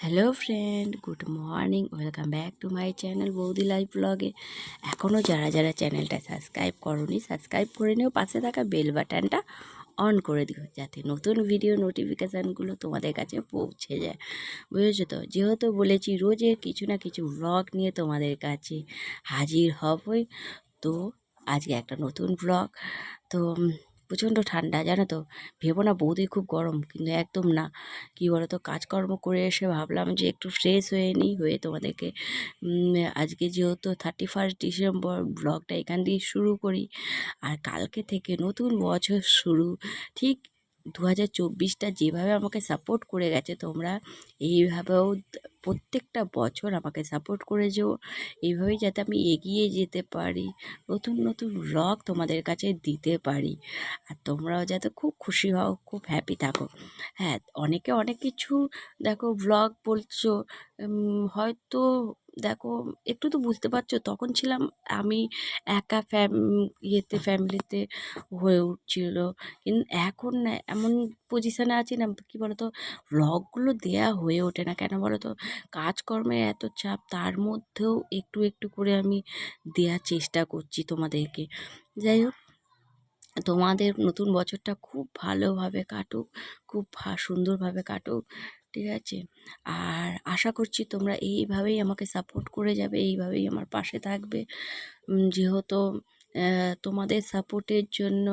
Hello friend good morning welcome back to my channel বৌদি live ব্লগে এখনও যারা যারা চ্যানেলটা সাবস্ক্রাইব করনি সাবস্ক্রাইব করে নিও। পাশে থাকা বেল বাটনটা অন করে দিও, যাতে নতুন ভিডিও নোটিফিকেশানগুলো তোমাদের কাছে পৌঁছে যায়। বুঝেছ তো? যেহেতু বলেছি, রোজের কিছু না কিছু ব্লগ নিয়ে তোমাদের কাছে হাজির হবই। তো, আজকে একটা নতুন ব্লগ তো প্রচণ্ড ঠান্ডা, জানো তো? ভেবো না বৌদি খুব গরম, কিন্তু একদম না। কী বলো তো কাজকর্ম করে এসে ভাবলাম যে একটু ফ্রেশ হয়ে নিই, হয়ে তোমাদেরকে আজকে যেহেতু থার্টি ফার্স্ট ডিসেম্বর ব্লগটা এখান দিয়ে শুরু করি। আর কালকে থেকে নতুন বছর শুরু। ঠিক দু হাজার চব্বিশটা যেভাবে আমাকে সাপোর্ট করে গেছে তোমরা, এইভাবেও প্রত্যেকটা বছর আমাকে সাপোর্ট করে যেও। এইভাবেই যাতে আমি এগিয়ে যেতে পারি, নতুন নতুন ব্লগ তোমাদের কাছে দিতে পারি। আর তোমরাও যাতে খুব খুশি হও, খুব হ্যাপি থাকো। হ্যাঁ অনেকে অনেক কিছু দেখো ব্লগ বলছো হয়তো দেখো, একটু তো বুঝতে পারছ, তখন ছিলাম আমি একা ফ্যাম ইয়েতে ফ্যামিলিতে হয়ে উঠছিল। কিন্তু এখন না, এমন পজিশানে আছি না কি বলতো ব্লগগুলো দেয়া হয়ে ওঠে না। কেন বলো তো কাজকর্মের এত চাপ, তার মধ্যেও একটু একটু করে আমি দেওয়ার চেষ্টা করছি তোমাদেরকে। যাই হোক, তোমাদের নতুন বছরটা খুব ভালোভাবে কাটুক, খুব সুন্দরভাবে কাটুক, ঠিক আছে? আর আশা করছি তোমরা এইভাবেই আমাকে সাপোর্ট করে যাবে, এইভাবেই আমার পাশে থাকবে। যেহেতু তোমাদের সাপোর্টের জন্য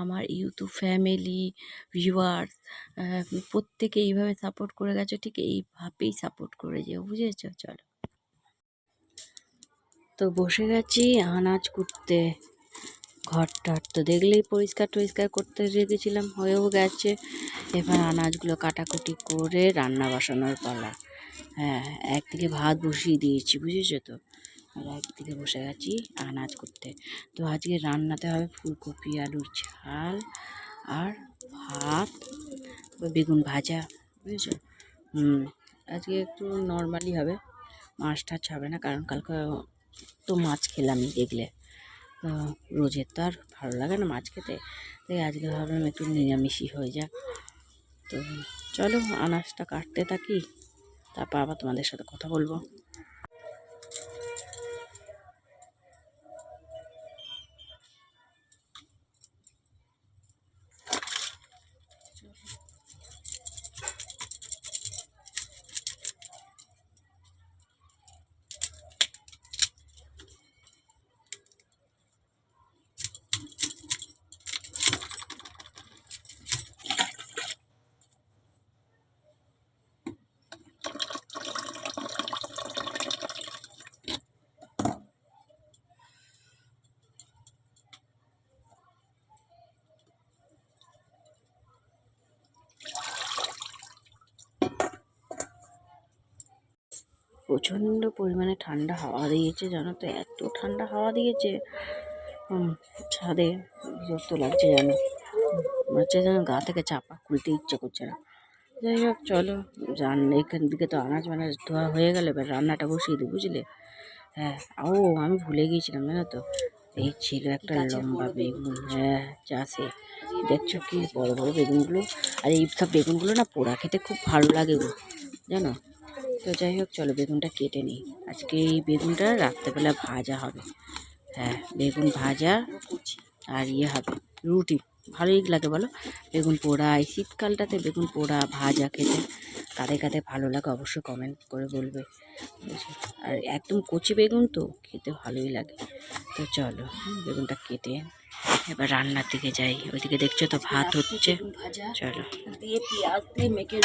আমার ইউটিউব ফ্যামিলি ভিউয়ার্স প্রত্যেকে এইভাবে সাপোর্ট করে গেছো, ঠিক এইভাবেই সাপোর্ট করে যেও বুঝেছ? চলো। তো বসে গেছি আনাজ কুটতে। ঘরটার তো দেখলেই পরিষ্কার টরিষ্কার করতে রেখেছিলাম, হয়েও গেছে। এবার আনাজগুলো কাটাকুটি করে রান্না বসানোর পালা। হ্যাঁ একদিকে ভাত বসিয়ে দিয়েছি, বুঝেছ তো? আর একদিকে বসে গেছি আনাজ করতে। তো আজকে রান্নাতে হবে ফুলকপি, আলুর ঝাল আর ভাত বেগুন ভাজা, বুঝেছ? আজকে একটু নর্মালি হবে, মাছ টাছ হবে না, কারণ কালকে তো মাছ খেলামই দেখলে। তো রোজের তো আর ভালো লাগে না মাছ খেতে, তাই আজকে ভাবলাম একটু নিরামিষই হয়ে যাক। তো চলো আনাজটা কাটতে থাকি, তারপর আবার তোমাদের সাথে কথা বলব। প্রচণ্ড পরিমাণে ঠান্ডা হাওয়া দিয়েছে জানো তো? এত ঠান্ডা হাওয়া দিয়েছে। ছাদে বিরক্ত লাগছে যেন। মনে হচ্ছে যেন গা থেকে চাপা খুলতে ইচ্ছে করছে না। যাই হোক চলো। রান্না এখান দিকে তো আনাজ মানাজ ধোয়া হয়ে গেলে এবার রান্নাটা বসিয়ে দিই বুঝলে? হ্যাঁ ও আমি ভুলে গিয়েছিলাম জানো তো? এই ছিল একটা লম্বা বেগুন হ্যাঁ চাষে। দেখছ কি বড় বড় বেগুনগুলো? আর এই সব বেগুনগুলো না পোড়া খেতে খুব ভালো লাগে গো জানো? তো যাই হোক, চলো বেগুনটা কেটে নিই। আজকে এই বেগুনটা রাত্রেবেলা ভাজা হবে। হ্যাঁ বেগুন ভাজা আর ইয়ে হবে, রুটি। ভালোই লাগে বলো। বেগুন পোড়া, এই শীতকালটাতে বেগুন পোড়া, ভাজা খেতে কাদের কাদের ভালো লাগে অবশ্যই কমেন্ট করে বলবে? আর একদম কচি বেগুন তো খেতে ভালোই লাগে। তো চলো, বেগুনটা কেটে এবার রান্নার দিকে যাই। ওইদিকে দেখছ তো ভাত হচ্ছে। ভাজা চলো। দিয়ে পেঁয়াজ দিয়ে মেখে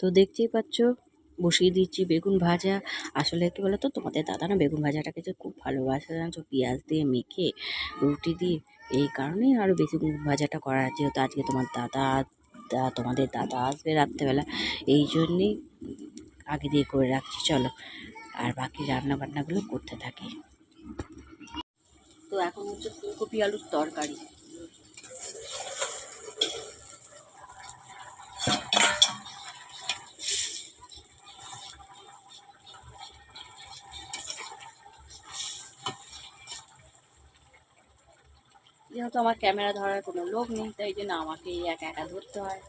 তো দেখতেই পাচ্ছ, বসিয়ে দিচ্ছি বেগুন ভাজা। আসলে কি বলতো, তোমাদের দাদা না বেগুন ভাজাটাকে যে খুব ভালোবাসে জানছো পেঁয়াজ দিয়ে মেখে, রুটি দিয়ে, এই কারণেই আরও বেশি ভাজাটা করা যেহেতু আজকে তোমার দাদা তোমাদের দাদা আসবে রাত্রেবেলা, এই জন্যেই আগে দিয়ে করে রাখছি। চলো, আর বাকি রান্না বান্নাগুলো করতে থাকি। তো এখন হচ্ছে ফুলকপি আলুর তরকারি। যেহেতু আমার ক্যামেরা ধরার কোনো লোক নেই তাই জন্য আমাকে একা একা ধরতে হয়।